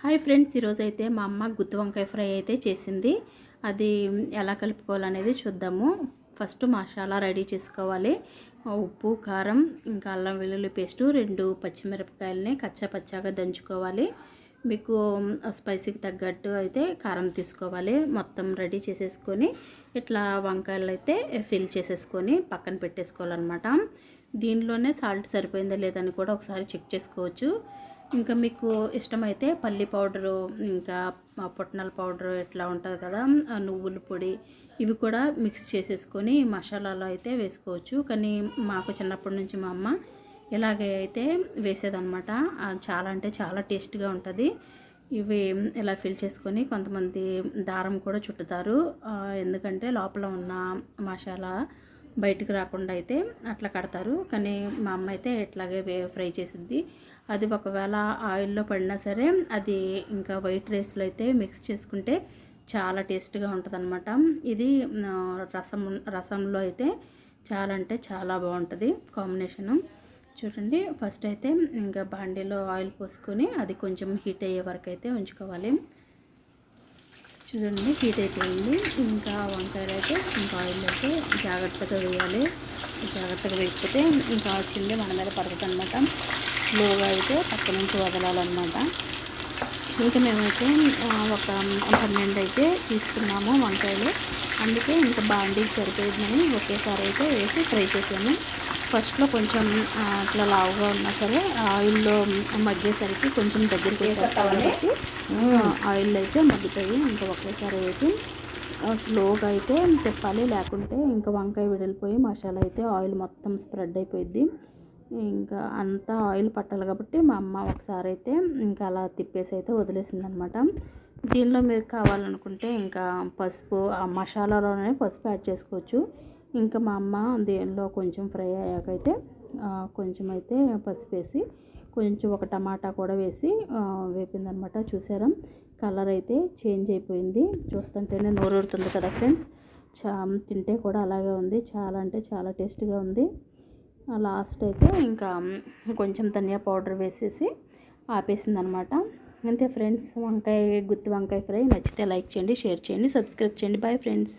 Hi friends ఈరోజు అయితే మా అమ్మ గుత్తి వంకాయ ఫ్రై అయితే చేసింది. అది ఎలా కలుపుకోవాలనేది చూద్దాము. ఫస్ట్ మసాలా రెడీ చేసుకోవాలి. ఉప్పు కారం ఇంకా అల్లం వెల్లుల్లి పేస్టు రెండు పచ్చిమిరపకాయలని కచ్చా పచ్చాగా దంచుకోవాలి. మీకు స్పైసీకి తగ్గట్టు అయితే కారం తీసుకోవాలి. మొత్తం రెడీ చేసేసుకొని ఇట్లా వంకాయలు అయితే ఫిల్ చేసేసుకొని పక్కన పెట్టేసుకోవాలన్నమాట. దీనిలోనే సాల్ట్ సరిపోయిందా లేదని కూడా ఒకసారి చెక్ చేసుకోవచ్చు. ఇంకా మీకు ఇష్టమైతే పల్లి పౌడరు ఇంకా పొట్నాల పౌడరు ఇట్లా ఉంటుంది కదా నువ్వుల పొడి ఇవి కూడా మిక్స్ చేసేసుకొని మసాలాలో అయితే వేసుకోవచ్చు. కానీ మాకు చిన్నప్పటి నుంచి మా అమ్మ ఇలాగే అయితే వేసేదనమాట చాలా అంటే చాలా టేస్ట్గా ఉంటుంది. ఇవి ఇలా ఫిల్ చేసుకొని కొంతమంది దారం కూడా చుట్టుతారు. ఎందుకంటే లోపల ఉన్న మసాలా బయటకు రాకుండా అయితే అట్లా కడతారు. కానీ మా అమ్మ అయితే ఇట్లాగే ఫ్రై చేసిద్ది. అది ఒకవేళ ఆయిల్లో పడినా సరే అది ఇంకా వైట్ రైస్లో అయితే మిక్స్ చేసుకుంటే చాలా టేస్ట్గా ఉంటుంది ఇది రసం రసంలో అయితే చాలా అంటే చాలా బాగుంటుంది కాంబినేషను. చూడండి ఫస్ట్ అయితే ఇంకా బాండీలో ఆయిల్ పోసుకొని అది కొంచెం హీట్ అయ్యే వరకు అయితే ఉంచుకోవాలి. చూడండి హీట్ అయిపోయింది. ఇంకా వంకాయలు అయితే ఇంకా ఆయిల్ అయితే జాగ్రత్తగా వేయాలి. జాగ్రత్తగా వేయకపోతే ఇంకా వచ్చింది మన మీద పడుతుందన్నమాట స్లోగా అయితే పక్క నుంచి వదలాలన్నమాట. ఇంకా మేమైతే ఒక పన్నెండు అయితే తీసుకున్నాము వంకాయలు. అందుకే ఇంకా బాండీకి సరిపోయిందని ఒకేసారి అయితే వేసి ఫ్రై చేసాము. ఫస్ట్లో కొంచెం అట్లా లావుగా ఉన్నా సరే ఆయిల్లో మగ్గేసరికి కొంచెం దగ్గరికి కాబట్టి ఆయిల్ అయితే మగ్గుతాయి. ఇంకా ఒకేసారి వేసి స్లోగా అయితే తిప్పాలి. లేకుంటే ఇంకా వంకాయ విడిలిపోయి మసాలా అయితే ఆయిల్ మొత్తం స్ప్రెడ్ అయిపోయింది ఇంకా అంతా ఆయిల్ పట్టాలి కాబట్టి మా అమ్మ ఒకసారి అయితే ఇంకా అలా తిప్పేసి అయితే వదిలేసింది అనమాట దీనిలో మీరు కావాలనుకుంటే ఇంకా పసుపు ఆ మసాలాలోనే పసుపు యాడ్ చేసుకోవచ్చు. ఇంకా మా అమ్మ దీనిలో కొంచెం ఫ్రై అయ్యాకైతే కొంచెం అయితే పసుపు వేసి కొంచెం ఒక టమాటా కూడా వేసి వేపిందనమాట. చూసారా? కలర్ అయితే చేంజ్ అయిపోయింది. చూస్తుంటేనే నోరూరుతుంది కదా ఫ్రెండ్స్? చా తింటే కూడా అలాగే ఉంది. చాలా అంటే చాలా టేస్ట్గా ఉంది. లాస్ట్ అయితే ఇంకా కొంచెం ధనియా పౌడర్ వేసేసి ఆపేసింది అనమాట అంతే ఫ్రెండ్స్. వంకాయ గుత్తి వంకాయ ఫ్రై. నచ్చితే లైక్ చేయండి షేర్ చేయండి సబ్స్క్రైబ్ చేయండి. Bye friends.